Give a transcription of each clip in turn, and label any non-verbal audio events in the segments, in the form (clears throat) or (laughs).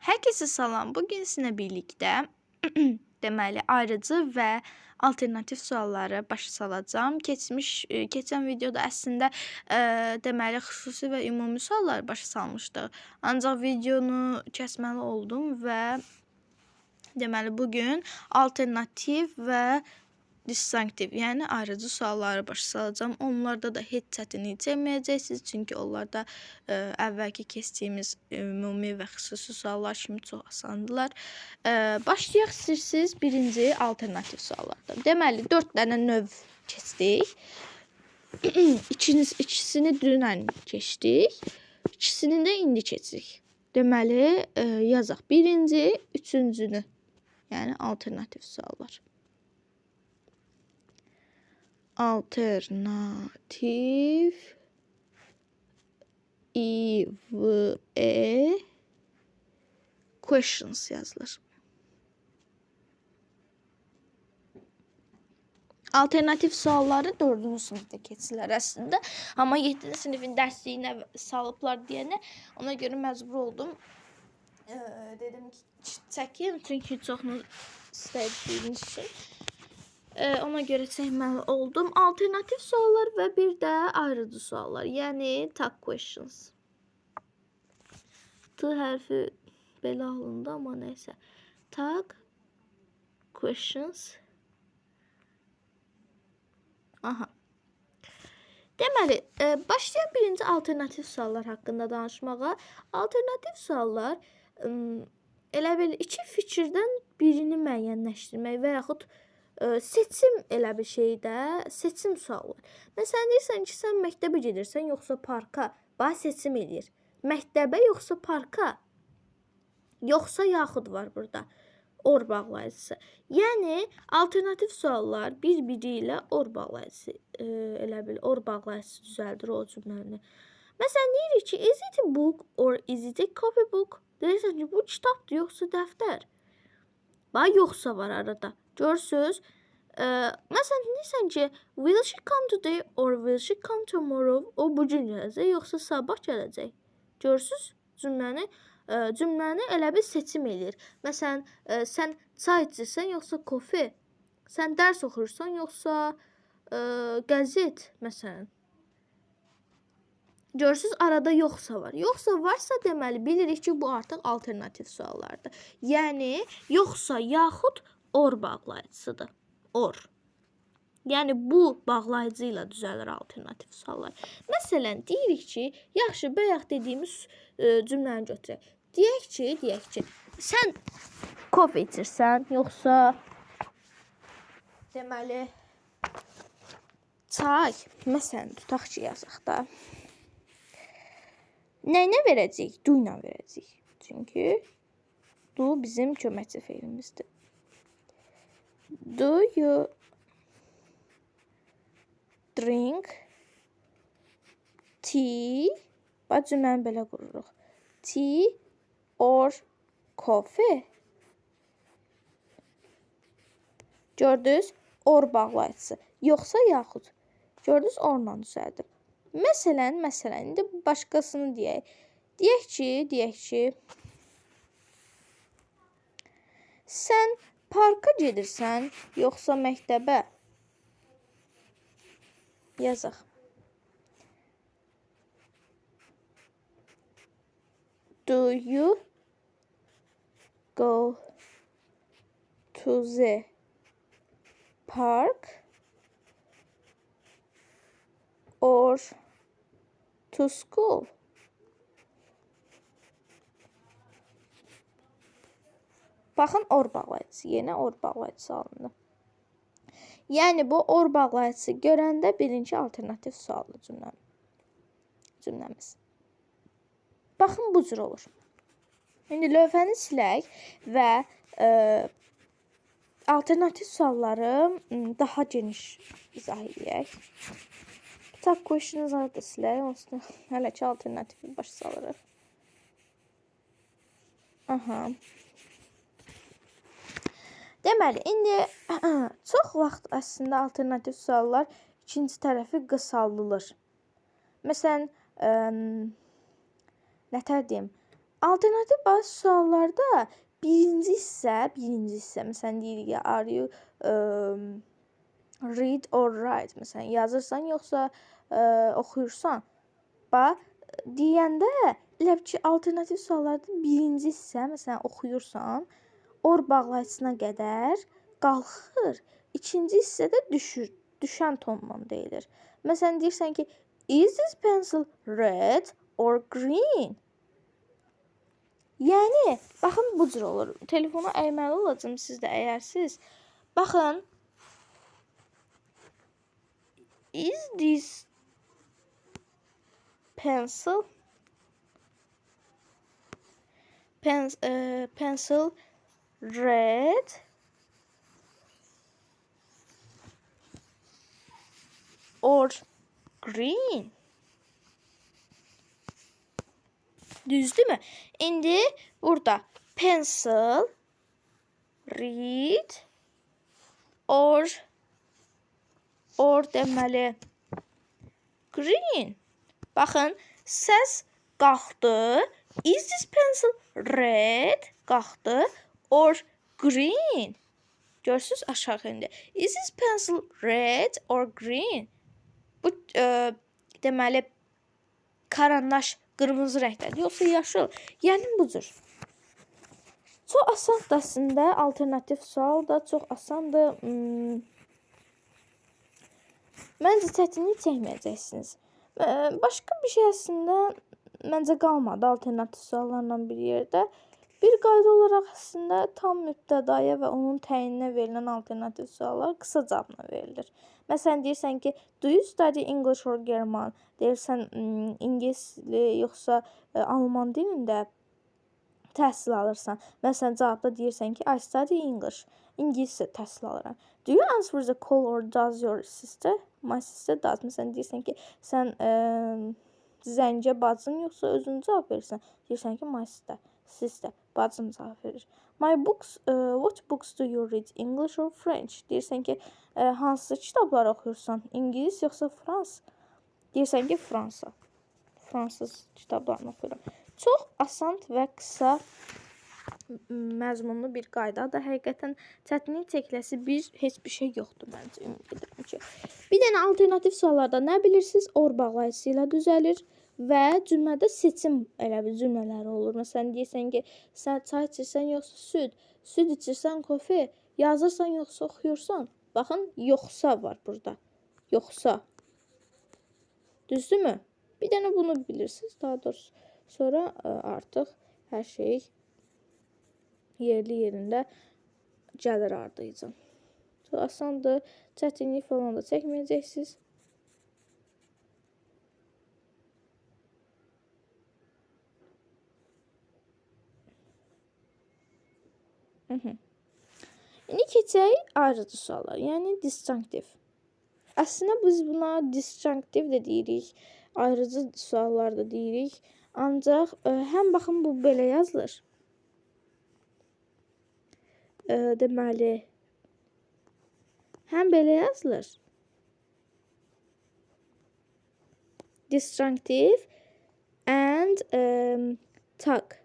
Herkese salam. Bugün sizinlə birlikdə (clears throat) deməli ayrıcı və alternativ sualları başa salacağım. Keçmiş e, keçən videoda əslində e, deməli xüsusi və ümumi sualları başa salmışdıq. Ancaq videonu kəsməli oldum və deməli bugün alternativ və distinktiv, yəni ayrıcı sualları başa. Onlarda da heç çətinlik çəkməyəcəksiniz, çünki onlarda ə, əvvəlki keçdiyimiz ümumi və xüsusi suallar kimi çox asandılar. Ə, başlayaq istəyirsiniz birinci alternativ suallardan. Deməli 4 dənə növ keçdik. (clears throat) İkiniz ikisini dünən keçdik. İkisini də indi keçirik. Deməli ə, yazaq. Birinci, üçüncünü. Yəni alternativ suallar. Alternativ i v e questions yazılır. Alternativ sualları 4-cü sinifdə keçirlər əslində. Amma 7-ci sinifin dərsliyinə salıblar deyənə ona görə məcbur oldum. Ee, dedim ki çəkim çünki çoxunu istədiyiniz üçün. Ee, ona görə çəkməli oldum. Alternativ suallar və bir də ayrıcı suallar. Yəni tag questions. T hərfi belə alındı amma nəysə. Tag questions. Aha. Deməli, e, başlayaq birinci alternativ suallar haqqında danışmağa. Alternativ suallar elə bil iki fikirdən birini müəyyənləşdirmək və yaxud seçim elə bir şeydə seçim suallar. Məsələn deyirsən ki, sən məktəbə gedirsən yoxsa parka? Bax seçim eləyir. Məktəbə yoxsa parka? Yoxsa yaxud var burada. Or bağlayıcısı. Yəni alternativ suallar bir-biri ilə or bağlayıcısı e, elə bil or bağlayıcısı düzəldir o cümləni. Məsələn deyirik ki, is it a book or is it a copybook? Deyirsən ki, bu kitabdır yoxsa dəftər? Bax yoxsa var arada. Görürsüz? E, məsələn deyirsən ki, will she come today or will she come tomorrow? O bu gün gələcək yoxsa sabah gələcək? Görürsüz cümləni? Ə, cümləni elə bir seçim eləyir. Məsələn, ə, sən çay içirsən yoxsa kofe? Sən dərs oxuyursan yoxsa ə, qəzet məsələn? Görürsüz arada yoxsa var. Yoxsa varsa deməli bilirik ki, bu artıq alternativ suallardır. Yəni yoxsa yaxud or bağlayıcısıdır. Or. Yəni bu bağlayıcı ilə düzəlir alternativ suallar. Məsələn, deyirik ki, yaxşı, bayaq dediyimiz ə, cümləni götürək. Deyək ki, deyək ki, sən kofe içirsən, yoxsa deməli çay, məsələn, tutaq ki, yazaq da. Nəyinə verəcəyik? Du ilə verəcəyik. Çünki du bizim köməkçi fe'ilimizdir. Do you drink tea? Bax cümləni belə qururuq. Tea or coffee? Gördünüz? Or bağlayıcısı. Yoxsa yaxud. Gördünüz? Orla düzəldir. Məsələn, məsələn, indi başqasını deyək. Deyək ki, deyək ki, sən parka gedirsən, yoxsa məktəbə? Yazaq. Do you go to the park or to school? Baxın or bağlayıcısı, yenə or bağlayıcısı alındı. Yəni bu or bağlayıcısı görəndə birinci alternativ suallı cümlə cümləmiz. Baxın bu cür olur. İndi lövhəni silək və ə, alternativ sualları daha geniş izah edək. Tag questions da silək, onsuz (laughs) hələ ki alternativi başa salırıq. Aha. Deməli, indi (clears throat) çox vaxt əslində alternativ suallar ikinci tərəfi qısaldılır. Məsələn, ə, nətər deyim? alternativ bazı suallarda birinci hissə, birinci hissə məsələn deyirik ya are you um, read or write məsələn yazırsan yoxsa ə, oxuyursan. Bax deyəndə elə ki alternativ suallarda birinci hissə məsələn oxuyursan, or bağlayıcısına qədər qalxır. İkinci hissədə düşür. Düşən tonla deyilir. Məsələn deyirsən ki is this pencil red or green? Yəni baxın bu cür olur. Telefonu əyməli olacağam siz də əyərsiz. Baxın Is this pencil pens uh, pencil red or green? Düzdür mü? İndi burada pencil read or or deməli green. Baxın, səs qalxdı. Is this pencil red? Qalxdı or green? Görürsüz aşağı indi. Is this pencil red or green? Bu ə, deməli karandaş qırmızı rəngdədir, yoxsa yaşıl? Yəni bu cür. Çox asandır əslində. Alternativ sual da çox asandır. Hmm. Məncə çətinlik çəkməyəcəksiniz. Ə, Başqa bir şey əslində məncə qalmadı alternativ suallarla bir yerdə. Bir qayda olaraq əslində tam mübtədaya və onun təyininə verilən alternativ suallar qısa cavabla verilir. Məsələn deyirsən ki, do you study English or German? Deyirsən "Hmm, ingilis yoxsa ə, alman dilində təhsil alırsan. Məsələn cavabda deyirsən ki, I study English. İngiliscə təhsil alıram. Do you answer the call or does your sister? My sister does. Məsələn deyirsən ki, sən ə, zəncə bacın yoxsa özün cavab verirsən. Deyirsən ki, my sister. Sister. Cavab verir. My books, uh, what books do you read? English or French? Deyirsən ki, ə, hansı kitablar oxuyursan? İngilis yoxsa fransız? Deyirsən ki, Fransa. Fransız kitablarını oxuyuram. Çox asan və qısa məzmunlu bir qaydadır. Həqiqətən çətinlik çəkiləsi bir heç bir şey yoxdur məncə ümid edirəm ki. Bir dənə alternativ suallarda nə bilirsiniz? Or bağlayıcısı ilə düzəlir və cümlədə seçim elə bir cümlələri olur. Məsələn deyirsən ki, sən çay içirsən yoxsa süd, süd içirsən kofe, yazırsan yoxsa oxuyursan. Baxın, yoxsa var burada. Yoxsa. Düzdürmü? Bir dənə bunu bilirsiniz. Daha doğrusu sonra ə, artıq hər şey yerli yerində gəlir ardıcın. Çox asandır. Çətinlik falan da çəkməyəcəksiniz. Ayrıcı suallar, yəni disjunktiv. Əslində biz buna disjunktiv də deyirik, ayrıcı suallar da deyirik. Ancaq ə, həm baxın bu belə yazılır. Ə, deməli həm belə yazılır. Disjunctive and um, tag.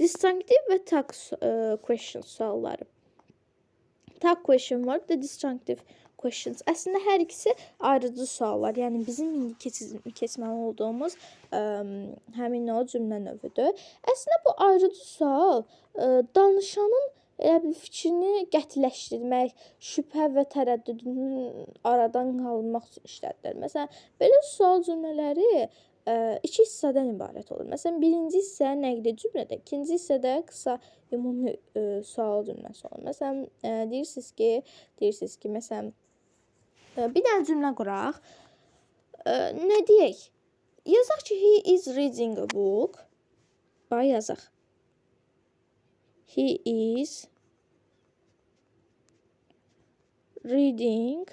Disjunctive və tag ə, question sualları. Tag question var, bir də disjunctive questions. Əslində hər ikisi ayrıcı suallar. Yəni bizim indi keçiz, keçməli olduğumuz ə, həmin o cümlə növüdür. Əslində bu ayrıcı sual ə, danışanın elə bir fikrini qətiləşdirmək, şübhə və tərəddüdünün aradan qaldırmaq üçün işlədilir. Məsələn, belə sual cümlələri iki hissədən ibarət olur. Məsələn, birinci hissə nəqli cümlədə, ikinci hissədə qısa ümumi ə, sual cümləsi olur. Məsələn, ə, deyirsiniz ki, deyirsiniz ki, məsələn, ə, bir dənə cümlə quraq. Ə, nə deyək? Yazaq ki, he is reading a book. Bax yazaq. He is reading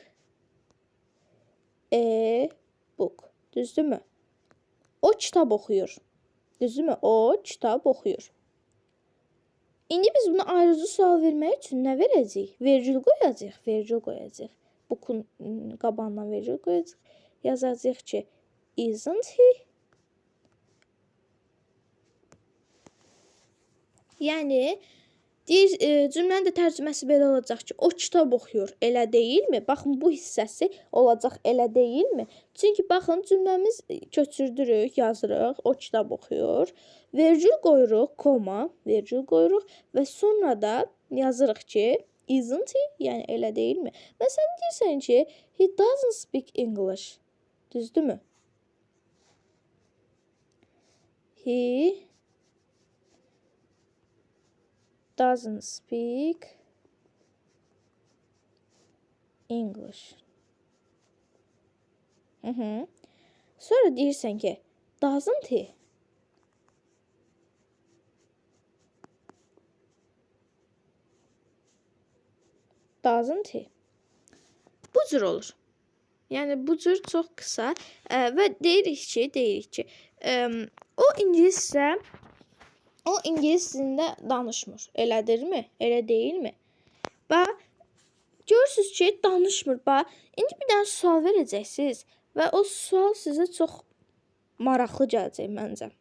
a book. Düzdürmü? O kitap oxuyur. Düzdür? O kitap oxuyur. İndi biz buna ayrıcı sual vermək üçün nə verəcəyik? Vergül qoyacağıq, vergül qoyacağıq. Bu ıı, qabanla vergül qoyacağıq. Yazacağıq ki, isn't he? Yəni deyir, e, cümlənin də tərcüməsi belə olacaq ki, o kitab oxuyur, elə deyilmi? Baxın bu hissəsi olacaq, elə deyilmi? Çünki baxın cümləmiz köçürdürük, yazırıq, o kitab oxuyur. Vergül qoyuruq, koma, vergül qoyuruq və sonra da yazırıq ki, isn't he? Yəni elə deyilmi? Və sən deyirsən ki, he doesn't speak English. Düzdürmü? He doesn't speak English. Hı -hı. Sonra deyirsən ki, doesn't he? Doesn't he? Bu cür olur. Yəni bu cür çox qısa ə, və deyirik ki, deyirik ki, ə, o ingiliscə o ingilis dilində danışmır. Elədirmi? Elə deyilmi? Bax, görürsüz ki, danışmır. Bax, indi bir dənə sual verəcəksiniz və o sual sizə çox maraqlı gələcək məncə.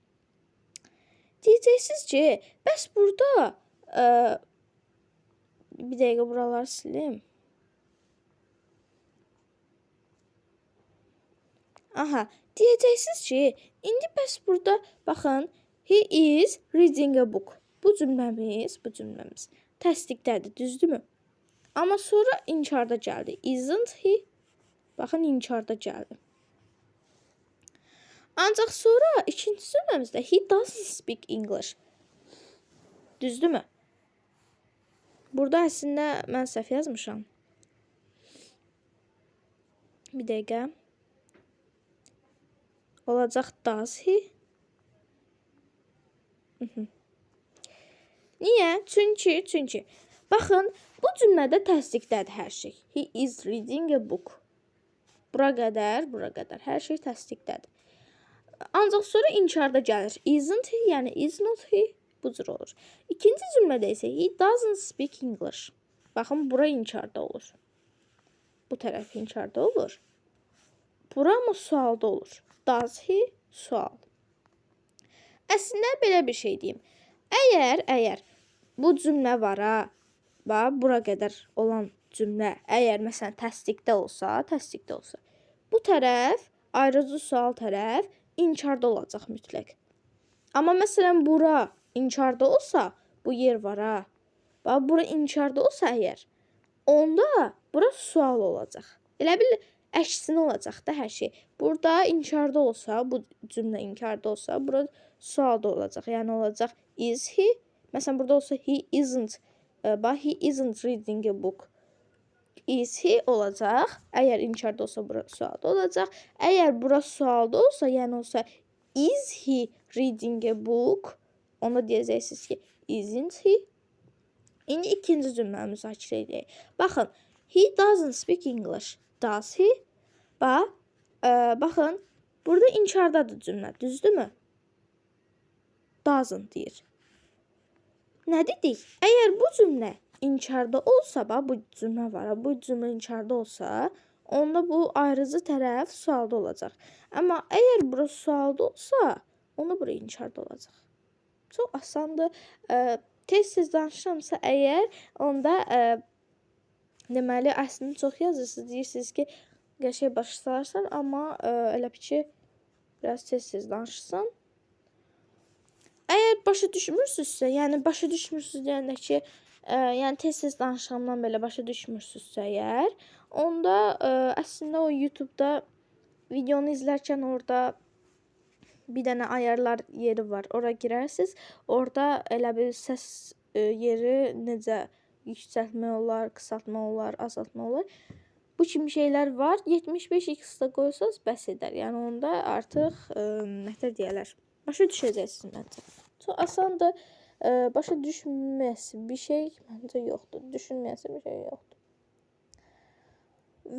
Deyəcəksiniz ki, bəs burada ə, bir dəqiqə buraları silim. Aha, deyəcəksiniz ki, indi bəs burada baxın, he is reading a book. Bu cümləmiz, bu cümləmiz təsdiqdədir, düzdürmü? Amma sonra inkarda gəldi. Isn't he? Baxın inkarda gəldi. Ancaq sonra ikinci cümləmizdə he doesn't speak English. Düzdürmü? Burada əslində mən səhv yazmışam. Bir dəqiqə. Olacaq does he? Niyə? Çünki, çünki baxın, bu cümlədə təsdiqdədir hər şey. He is reading a book. Bura qədər, bura qədər hər şey təsdiqdədir. Ancaq sonra inkarda gəlir. Isn't he? Yəni is not he? Bu cür olur. İkinci cümlədə isə he doesn't speak English. Baxın, bura inkarda olur. Bu tərəf inkarda olur. Bura amma sualda olur. Does he? Sual. Əslində belə bir şey deyim. Əgər, əgər bu cümlə var ha, bax bura qədər olan cümlə əgər məsələn təsdiqdə olsa, təsdiqdə olsa, bu tərəf ayrıcı sual tərəf inkarda olacaq mütləq. Amma məsələn bura inkarda olsa, bu yer var ha. Bax bura inkarda olsa əgər, onda bura sual olacaq. Elə bil əksinə olacaq da hər şey. Burada inkarda olsa, bu cümlə inkarda olsa, burada sualda olacaq. Yəni olacaq is he? Məsələn burada olsa he isn't. e, Bax he isn't reading a book. Is he olacaq. Əgər inkarda olsa bura sualda olacaq. Əgər bura sualda olsa, yəni olsa is he reading a book? Onda deyəcəksiniz ki, isn't he? İndi ikinci cümləni müzakirə edək. Baxın, he doesn't speak English. Does he? Bax, ə, baxın, burada inkardadır cümlə, düzdürmü? Doesn't deyir. Nə dedik? Əgər bu cümlə inkarda olsa, bax bu cümlə var, bu cümlə inkarda olsa, onda bu ayrıcı tərəf sualda olacaq. Amma əgər bura sualda olsa, onda bura inkarda olacaq. Çox asandır. Tez-tez danışıramsa əgər, onda ə, deməli əslini çox yazırsınız. Deyirsiniz ki, qəşəng başa salarsan, amma ə, elə bil ki, biraz tez-tez danışırsan. Əgər başa düşmürsünüzsə, yəni başa düşmürsüz deyəndə ki, ə, yəni tez-tez danışığımdan belə başa düşmürsünüzsə əgər, onda ə, əslində o YouTube-da videonu izlərkən orada bir dənə ayarlar yeri var. Ora girərsiniz. Orada elə bir səs ə, yeri necə yüksəltmək olar, qısaltmaq olar, azaltmaq olar. Bu kimi şeylər var. 75x-də qoysanız bəs edər. Yəni onda artıq ə, nətər deyirlər? Başa düşəcəksiniz məncə. Çox asandır. Ə, başa düşməsi bir şey məncə yoxdur. Düşünməsi bir şey yoxdur.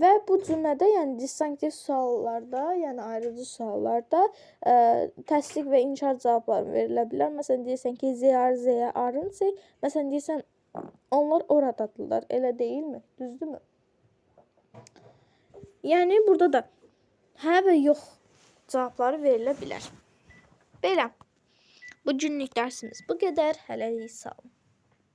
Və bu cümlədə, yəni distinktiv suallarda, yəni ayrıcı suallarda ə, təsdiq və inkar cavabları verilə bilər. Məsələn deyirsən ki, they aren't. they. Məsələn deyirsən onlar oradadırlar. Elə deyilmi? Düzdürmü? Yəni burada da hə və yox cavabları verilə bilər. Belə. Bu günlük dərsimiz bu qədər. Hələlik sağ olun.